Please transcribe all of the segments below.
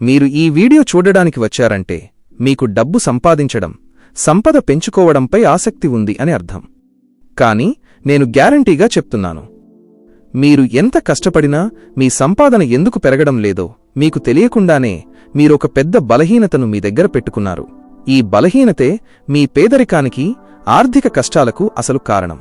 మీరు ఈ వీడియో చూడడానికి వచ్చారంటే మీకు డబ్బు సంపాదించడం సంపద పెంచుకోవడంపై ఆసక్తి ఉంది అని అర్థం. కాని నేను గ్యారంటీగా చెప్తున్నాను. మీరు ఎంత కష్టపడినా మీ సంపాదన ఎందుకు పెరగడం లేదో మీకు తెలియకుండానే మీరొక పెద్ద బలహీనతను మీ దగ్గర పెట్టుకున్నారు. ఈ బలహీనతే మీ పేదరికానికి ఆర్థిక కష్టాలకు అసలు కారణం.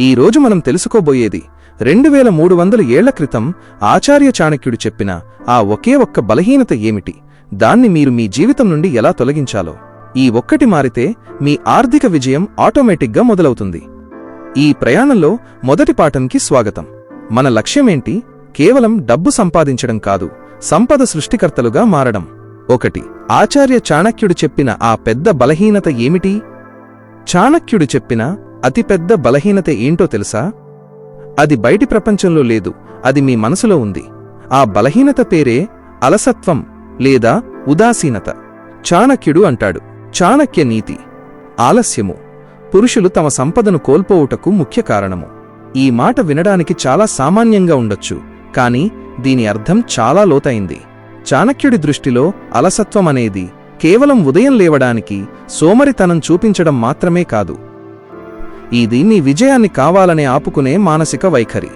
ఈ రోజు మనం తెలుసుకోబోయేది రెండు వేల మూడు వందల ఏళ్ళ క్రితం ఆచార్య చాణక్యుడు చెప్పిన ఆ ఒకే ఒక్క బలహీనత ఏమిటి? దాన్ని మీరు మీ జీవితం నుండి ఎలా తొలగించాలో? ఈ ఒక్కటి మారితే మీ ఆర్థిక విజయం ఆటోమేటిక్గా మొదలవుతుంది. ఈ ప్రయాణంలో మొదటి పాఠంకి స్వాగతం. మన లక్ష్యమేంటి? కేవలం డబ్బు సంపాదించడం కాదు సంపద సృష్టికర్తలుగా మారడం. ఒకటి ఆచార్య చాణక్యుడు చెప్పిన ఆ పెద్ద బలహీనత ఏమిటి? చాణక్యుడు చెప్పిన అతిపెద్ద బలహీనత ఏంటో తెలుసా? అది బయటి ప్రపంచంలో లేదు అది మీ మనసులో ఉంది. ఆ బలహీనత పేరే అలసత్వం లేదా ఉదాసీనత. చాణక్యుడు అంటాడు చాణక్య నీతి ఆలస్యము. పురుషులు తమ సంపదను కోల్పోవుటకు ముఖ్య కారణము. ఈ మాట వినడానికి చాలా సామాన్యంగా ఉండొచ్చు కాని దీని అర్థం చాలా లోతైంది. చాణక్యుడి దృష్టిలో అలసత్వం అనేది కేవలం ఉదయం లేవడానికి సోమరితనం చూపించడం మాత్రమే కాదు. ఇది మీ విజయాన్ని కావాలనే ఆపుకునే మానసిక వైఖరి.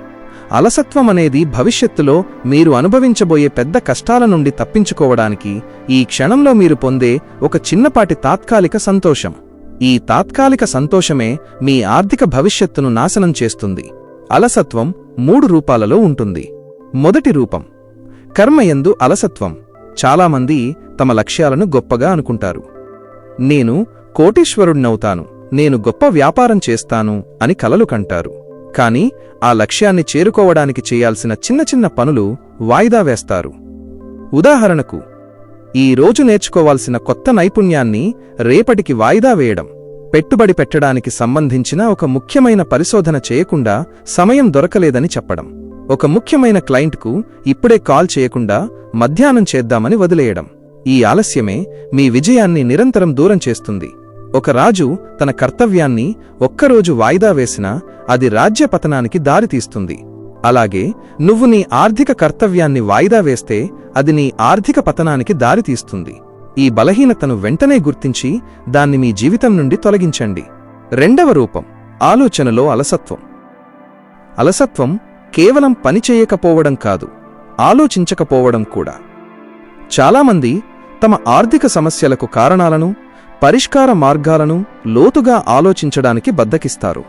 అలసత్వం అనేది భవిష్యత్తులో మీరు అనుభవించబోయే పెద్ద కష్టాల నుండి తప్పించుకోవడానికి ఈ క్షణంలో మీరు పొందే ఒక చిన్నపాటి తాత్కాలిక సంతోషం. ఈ తాత్కాలిక సంతోషమే మీ ఆర్థిక భవిష్యత్తును నాశనం చేస్తుంది. అలసత్వం మూడు రూపాలలో ఉంటుంది. మొదటి రూపం. కర్మయందు అలసత్వం. చాలామంది తమ లక్ష్యాలను గొప్పగా అనుకుంటారు. నేను కోటీశ్వరుణ్ణవుతాను. నేను గొప్ప వ్యాపారం చేస్తాను అని కలలు కంటారు. కాని ఆ లక్ష్యాన్ని చేరుకోవడానికి చేయాల్సిన చిన్న చిన్న పనులు వాయిదా వేస్తారు. ఉదాహరణకు ఈ రోజు నేర్చుకోవాల్సిన కొత్త నైపుణ్యాన్ని రేపటికి వాయిదా వేయడం. పెట్టుబడి పెట్టడానికి సంబంధించిన ఒక ముఖ్యమైన పరిశోధన చేయకుండా సమయం దొరకలేదని చెప్పడం. ఒక ముఖ్యమైన క్లయింట్కు ఇప్పుడే కాల్ చేయకుండా మధ్యాహ్నం చేద్దామని వదిలేయడం. ఈ ఆలస్యమే మీ విజయాన్ని నిరంతరం దూరం చేస్తుంది. ఒక రాజు తన కర్తవ్యాన్ని ఒక్కరోజు వాయిదా వేసినా అది రాజ్యపతనానికి దారితీస్తుంది అలాగే నువ్వు నీ ఆర్థిక కర్తవ్యాన్ని వాయిదా వేస్తే అది నీ ఆర్థిక పతనానికి దారితీస్తుంది ఈ బలహీనతను వెంటనే గుర్తించి దాన్ని మీ జీవితం నుండి తొలగించండి. రెండవ రూపం ఆలోచనలో అలసత్వం. అలసత్వం కేవలం పనిచేయకపోవడం కాదు ఆలోచించకపోవడం కూడా. చాలామంది తమ ఆర్థిక సమస్యలకు కారణాలను పరిష్కార మార్గాలను లోతుగా ఆలోచించడానికి బద్దకిస్తారు.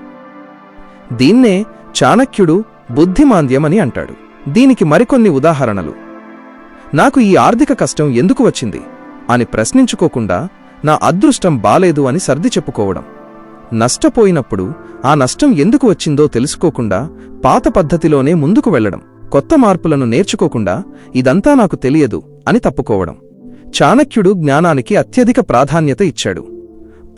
దీన్నే చాణక్యుడు బుద్ధిమాంద్యమని అంటాడు. దీనికి మరికొన్ని ఉదాహరణలు. నాకు ఈ ఆర్థిక కష్టం ఎందుకు వచ్చింది? అని ప్రశ్నించుకోకుండా నా అదృష్టం బాలేదు అని సర్ది చెప్పుకోవడం. నష్టపోయినప్పుడు ఆ నష్టం ఎందుకు వచ్చిందో తెలుసుకోకుండా పాత పద్ధతిలోనే ముందుకు వెళ్ళడం కొత్త మార్పులను నేర్చుకోకుండా ఇదంతా నాకు తెలియదు అని తప్పుకోవడం. చాణక్యుడు జ్ఞానానికి అత్యధిక ప్రాధాన్యత ఇచ్చాడు.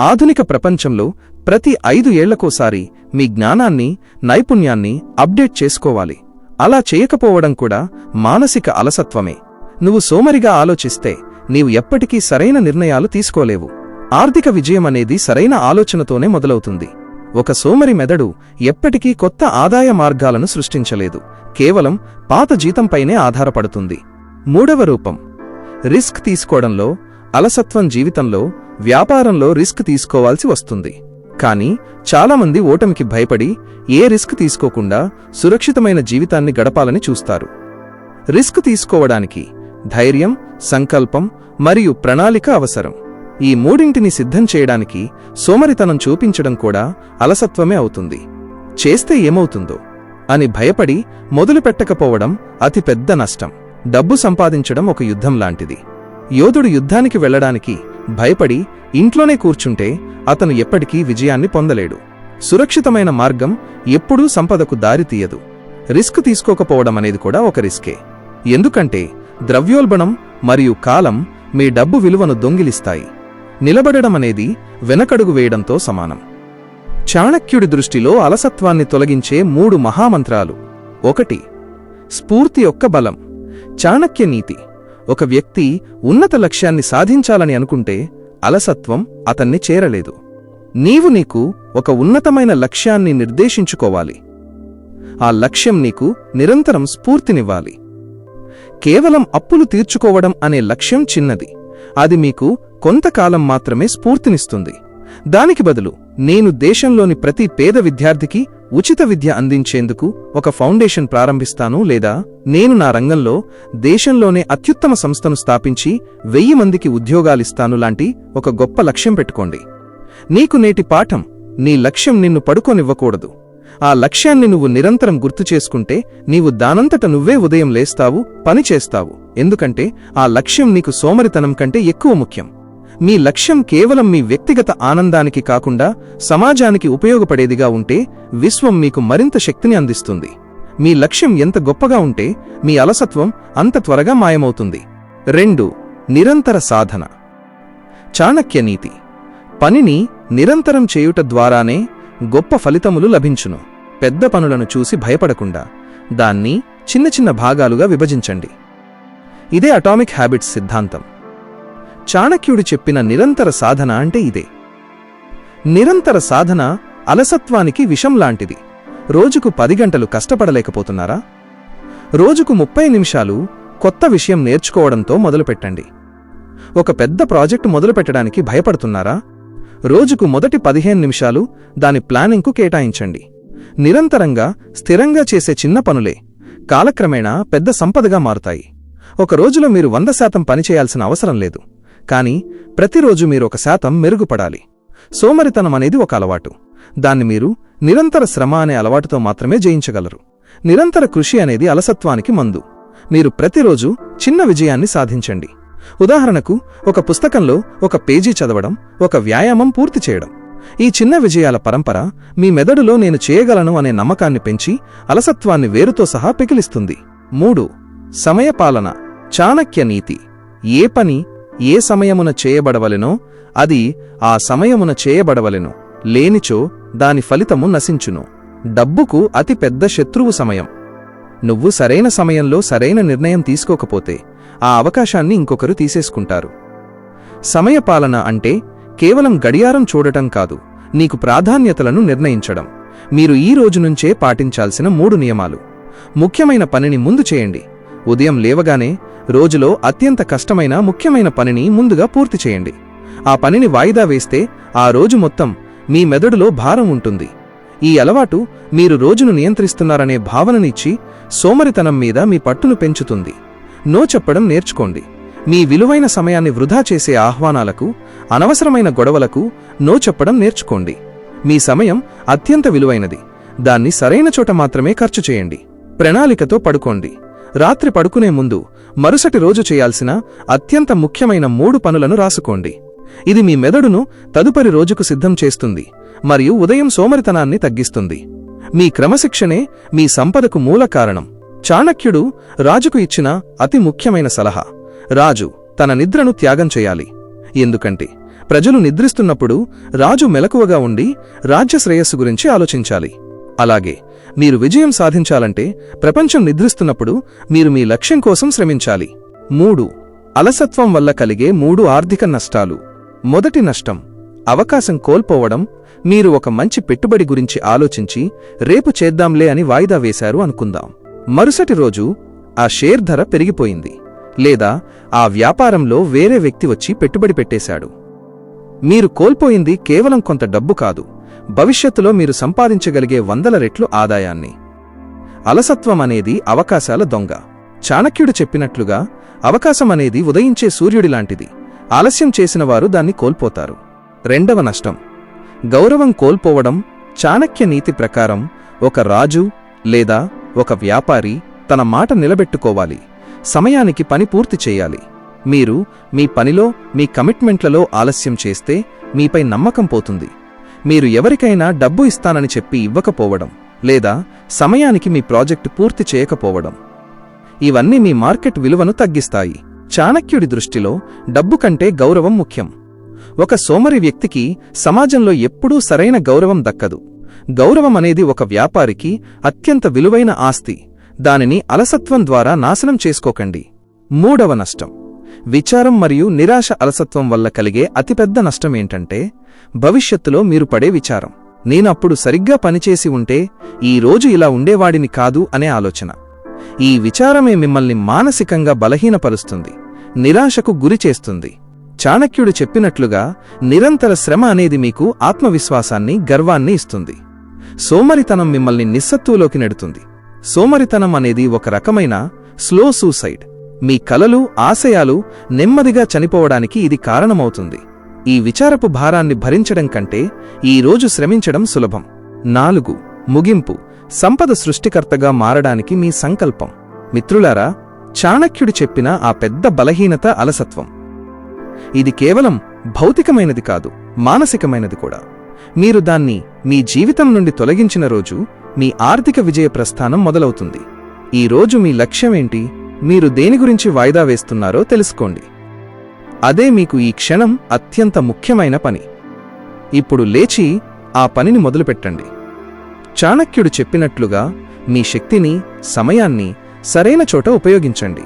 ఆధునిక ప్రపంచంలో ప్రతి ఐదు ఏళ్ళకోసారి మీ జ్ఞానాన్ని నైపుణ్యాన్ని అప్డేట్ చేసుకోవాలి. అలా చేయకపోవడం కూడా మానసిక అలసత్వమే. నువ్వు సోమరిగా ఆలోచిస్తే నీవు ఎప్పటికీ సరైన నిర్ణయాలు తీసుకోలేవు. ఆర్థిక విజయం అనేది సరైన ఆలోచనతోనే మొదలవుతుంది. ఒక సోమరి మెదడు ఎప్పటికీ కొత్త ఆదాయ మార్గాలను సృష్టించలేదు. కేవలం పాత జీతంపైనే ఆధారపడుతుంది. మూడవ రూపం. రిస్క్ తీసుకోవడంలో అలసత్వం జీవితంలో వ్యాపారంలో రిస్క్ తీసుకోవాల్సి వస్తుంది. కానీ చాలామంది ఓటమికి భయపడి ఏ రిస్క్ తీసుకోకుండా సురక్షితమైన జీవితాన్ని గడపాలని చూస్తారు. రిస్క్ తీసుకోవడానికి ధైర్యం సంకల్పం మరియు ప్రణాళిక అవసరం. ఈ మూడింటిని సిద్ధం చేయడానికి సోమరితనం చూపించడం కూడా అలసత్వమే అవుతుంది. చేస్తే ఏమవుతుందో అని భయపడి మొదలుపెట్టకపోవడం అతిపెద్ద నష్టం. డబ్బు సంపాదించడం ఒక యుద్ధం లాంటిది. యోధుడు యుద్ధానికి వెళ్ళడానికి భయపడి ఇంట్లోనే కూర్చుంటే అతను ఎప్పటికీ విజయాన్ని పొందలేడు. సురక్షితమైన మార్గం ఎప్పుడూ సంపదకు దారితీయదు రిస్క్ తీసుకోకపోవడం అనేది కూడా ఒక రిస్కే. ఎందుకంటే ద్రవ్యోల్బణం మరియు కాలం మీ డబ్బు విలువను దొంగిలిస్తాయి. నిలబడడం అనేది వెనకడుగు వేయడంతో సమానం. చాణక్యుడి దృష్టిలో అలసత్వాన్ని తొలగించే మూడు మహామంత్రాలు. ఒకటి స్ఫూర్తి యొక్క బలం. చాణక్య నీతి. ఒక వ్యక్తి ఉన్నత లక్ష్యాన్ని సాధించాలని అనుకుంటే అలసత్వం అతన్ని చేరలేదు. నీవు నీకు ఒక ఉన్నతమైన లక్ష్యాన్ని నిర్దేశించుకోవాలి. ఆ లక్ష్యం నీకు నిరంతరం స్ఫూర్తినివ్వాలి. కేవలం అప్పులు తీర్చుకోవడం అనే లక్ష్యం చిన్నది. అది మీకు కొంతకాలం మాత్రమే స్ఫూర్తినిస్తుంది. దానికి బదులు నేను దేశంలోని ప్రతి పేద విద్యార్థికి ఉచిత విద్య అందించేందుకు ఒక ఫౌండేషన్ ప్రారంభిస్తాను లేదా నేను నా రంగంలో దేశంలోనే అత్యుత్తమ సంస్థను స్థాపించి వెయ్యి మందికి ఉద్యోగాలిస్తాను లాంటి ఒక గొప్ప లక్ష్యం పెట్టుకోండి. నీకు నేటి పాఠం నీ లక్ష్యం నిన్ను పడుకోనివ్వకూడదు. ఆ లక్ష్యాన్ని నువ్వు నిరంతరం గుర్తు చేసుకుంటే నీవు దానంతట నువ్వే ఉదయం లేస్తావు పనిచేస్తావు ఎందుకంటే ఆ లక్ష్యం నీకు సోమరితనం కంటే ఎక్కువ ముఖ్యం. మీ లక్ష్యం కేవలం మీ వ్యక్తిగత ఆనందానికి కాకుండా సమాజానికి ఉపయోగపడేదిగా ఉంటే విశ్వం మీకు మరింత శక్తిని అందిస్తుంది. మీ లక్ష్యం ఎంత గొప్పగా ఉంటే మీ అలసత్వం అంత త్వరగా మాయమవుతుంది. రెండు నిరంతర సాధన. చాణక్య నీతి. పనిని నిరంతరం చేయుట ద్వారానే గొప్ప ఫలితములు లభించును. పెద్ద పనులను చూసి భయపడకుండా దాన్ని చిన్న చిన్న భాగాలుగా విభజించండి. ఇదే అటామిక్ హ్యాబిట్స్ సిద్ధాంతం. చాణక్యుడు చెప్పిన నిరంతర సాధన అంటే ఇదే. నిరంతర సాధన అలసత్వానికి విషం లాంటిది. రోజుకు పది గంటలు కష్టపడలేకపోతున్నారా? రోజుకు ముప్పై నిమిషాలు కొత్త విషయం నేర్చుకోవడంతో మొదలుపెట్టండి. ఒక పెద్ద ప్రాజెక్టు మొదలుపెట్టడానికి భయపడుతున్నారా? రోజుకు మొదటి పదిహేను నిమిషాలు దాని ప్లానింగ్కు కేటాయించండి. నిరంతరంగా స్థిరంగా చేసే చిన్న పనులే కాలక్రమేణా పెద్ద సంపదగా మారుతాయి. ఒక రోజులో మీరు వంద శాతం పనిచేయాల్సిన అవసరం లేదు. కానీ ప్రతిరోజు మీరు ఒక శాతం మెరుగుపడాలి. సోమరితనం అనేది ఒక అలవాటు. దాన్ని మీరు నిరంతర శ్రమ అనే అలవాటుతో మాత్రమే జయించగలరు. నిరంతర కృషి అనేది అలసత్వానికి మందు. మీరు ప్రతిరోజు చిన్న విజయాన్ని సాధించండి. ఉదాహరణకు ఒక పుస్తకంలో ఒక పేజీ చదవడం ఒక వ్యాయామం పూర్తి చేయడం. ఈ చిన్న విజయాల పరంపర మీ మెదడులో నేను చేయగలను అనే నమ్మకాన్ని పెంచి అలసత్వాన్ని వేరుతో సహా పికిలిస్తుంది. మూడు. సమయపాలన. చాణక్య నీతి. ఏ పని ఏ సమయమున చేయబడవలెనో అది ఆ సమయమున చేయబడవలెను. లేనిచో దాని ఫలితము నశించును. డబ్బుకు అతి పెద్ద శత్రువు సమయం. నువ్వు సరైన సమయంలో సరైన నిర్ణయం తీసుకోకపోతే ఆ అవకాశాన్ని ఇంకొకరు తీసేసుకుంటారు. సమయపాలన అంటే కేవలం గడియారం చూడటం కాదు నీకు ప్రాధాన్యతలను నిర్ణయించడం. మీరు ఈ రోజు నుంచే పాటించాల్సిన మూడు నియమాలు. ముఖ్యమైన పనిని ముందు చేయండి. ఉదయం లేవగానే రోజులో అత్యంత కష్టమైన ముఖ్యమైన పనిని ముందుగా పూర్తి చేయండి. ఆ పనిని వాయిదా వేస్తే ఆ రోజు మొత్తం మీ మెదడులో భారం ఉంటుంది. ఈ అలవాటు మీరు రోజును నియంత్రిస్తున్నారనే భావననిచ్చి సోమరితనం మీద మీ పట్టును పెంచుతుంది. నో చెప్పడం నేర్చుకోండి. మీ విలువైన సమయాన్ని వృధా చేసే ఆహ్వానాలకు అనవసరమైన గొడవలకు నో చెప్పడం నేర్చుకోండి. మీ సమయం అత్యంత విలువైనది. దాన్ని సరైన చోట మాత్రమే ఖర్చు చేయండి. ప్రణాళికతో పడుకోండి. రాత్రి పడుకునే ముందు మరుసటి రోజు చేయాల్సిన అత్యంత ముఖ్యమైన మూడు పనులను రాసుకోండి. ఇది మీ మెదడును తదుపరి రోజుకు సిద్ధం చేస్తుంది మరియు ఉదయం సోమరితనాన్ని తగ్గిస్తుంది. మీ క్రమశిక్షణే మీ సంపదకు మూల కారణం. చాణక్యుడు రాజుకు ఇచ్చిన అతి ముఖ్యమైన సలహా రాజు తన నిద్రను త్యాగం చేయాలి. ఎందుకంటే ప్రజలు నిద్రిస్తున్నప్పుడు రాజు మెలకువగా ఉండి రాజ్య శ్రేయస్సు గురించి ఆలోచించాలి. అలాగే మీరు విజయం సాధించాలంటే ప్రపంచం నిద్రిస్తున్నప్పుడు మీరు మీ లక్ష్యం కోసం శ్రమించాలి. మూడు అలసత్వం వల్ల కలిగే మూడు ఆర్థిక నష్టాలు. మొదటి నష్టం అవకాశం కోల్పోవడం మీరు ఒక మంచి పెట్టుబడి గురించి ఆలోచించి రేపు చేద్దాంలే అని వాయిదా వేశారు అనుకుందాం. మరుసటి రోజు ఆ షేర్ ధర పెరిగిపోయింది లేదా ఆ వ్యాపారంలో వేరే వ్యక్తి వచ్చి పెట్టుబడి పెట్టేశాడు. మీరు కోల్పోయింది కేవలం కొంత డబ్బు కాదు. భవిష్యత్తులో మీరు సంపాదించగలిగే వందల రెట్లు ఆదాయాన్ని. అలసత్వం అనేది అవకాశాల దొంగ. చాణక్యుడు చెప్పినట్లుగా అవకాశం అనేది ఉదయించే సూర్యుడి లాంటిది ఆలస్యం చేసిన వారు దాన్ని కోల్పోతారు. రెండవ నష్టం. గౌరవం కోల్పోవడం చాణక్య నీతి ప్రకారం ఒక రాజు లేదా ఒక వ్యాపారి తన మాట నిలబెట్టుకోవాలి. సమయానికి పని పూర్తి చేయాలి. మీరు మీ పనిలో మీ కమిట్మెంట్లలో ఆలస్యం చేస్తే మీపై నమ్మకం పోతుంది. మీరు ఎవరికైనా డబ్బు ఇస్తానని చెప్పి ఇవ్వకపోవడం లేదా సమయానికి మీ ప్రాజెక్టు పూర్తి చేయకపోవడం. ఇవన్నీ మీ మార్కెట్ విలువను తగ్గిస్తాయి. చాణక్యుడి దృష్టిలో డబ్బు కంటే గౌరవం ముఖ్యం. ఒక సోమరి వ్యక్తికి సమాజంలో ఎప్పుడూ సరైన గౌరవం దక్కదు. గౌరవం అనేది ఒక వ్యాపారికి అత్యంత విలువైన ఆస్తి. దానిని అలసత్వం ద్వారా నాశనం చేసుకోకండి. మూడవ నష్టం. విచారం మరియు నిరాశ అలసత్వం వల్ల కలిగే అతిపెద్ద నష్టమేంటంటే భవిష్యత్తులో మీరు పడే విచారం. నేనప్పుడు సరిగ్గా పనిచేసి ఉంటే ఈ రోజు ఇలా ఉండేవాడిని కాదు అనే ఆలోచన. ఈ విచారమే మిమ్మల్ని మానసికంగా బలహీనపరుస్తుంది నిరాశకు గురి చేస్తుంది. చాణక్యుడు చెప్పినట్లుగా నిరంతర శ్రమ అనేది మీకు ఆత్మవిశ్వాసాన్ని గర్వాన్ని ఇస్తుంది. సోమరితనం మిమ్మల్ని నిస్సత్తులోకి నెడుతుంది. సోమరితనం అనేది ఒక రకమైన స్లో సూసైడ్. మీ కలలు ఆశయాలు నెమ్మదిగా చనిపోవడానికి ఇది కారణమవుతుంది. ఈ విచారపు భారాన్ని భరించడం కంటే ఈ రోజు శ్రమించడం సులభం. నాలుగు ముగింపు. సంపద సృష్టికర్తగా మారడానికి మీ సంకల్పం. మిత్రులారా చాణక్యుడు చెప్పిన ఆ పెద్ద బలహీనత అలసత్వం. ఇది కేవలం భౌతికమైనది కాదు మానసికమైనది కూడా. మీరు దాన్ని మీ జీవితం నుండి తొలగించిన రోజు మీ ఆర్థిక విజయ ప్రస్థానం మొదలవుతుంది. ఈ రోజు మీ లక్ష్యమేంటి? మీరు దేని గురించి వాయిదా వేస్తున్నారో తెలుసుకోండి. అదే మీకు ఈ క్షణం అత్యంత ముఖ్యమైన పని. ఇప్పుడు లేచి ఆ పనిని మొదలుపెట్టండి. చాణక్యుడు చెప్పినట్లుగా మీ శక్తిని సమయాన్ని సరైన చోట ఉపయోగించండి.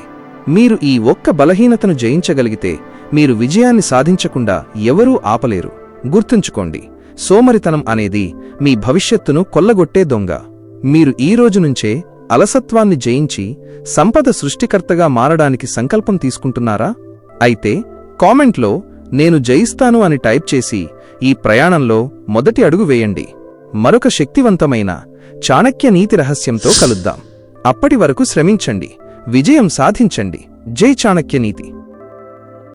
మీరు ఈ ఒక్క బలహీనతను జయించగలిగితే మీరు విజయాన్ని సాధించకుండా ఎవరూ ఆపలేరు. గుర్తుంచుకోండి సోమరితనం అనేది మీ భవిష్యత్తును కొల్లగొట్టే దొంగ. మీరు ఈ రోజు నుంచే అలసత్వాన్ని జయించి సంపద సృష్టికర్తగా మారడానికి సంకల్పం తీసుకుంటున్నారా? అయితే కామెంట్లో నేను జయిస్తాను అని టైప్ చేసి ఈ ప్రయాణంలో మొదటి అడుగు వేయండి. మరొక శక్తివంతమైన చాణక్య నీతి రహస్యంతో కలుద్దాం. అప్పటి వరకు శ్రమించండి. విజయం సాధించండి. జై చాణక్య నీతి.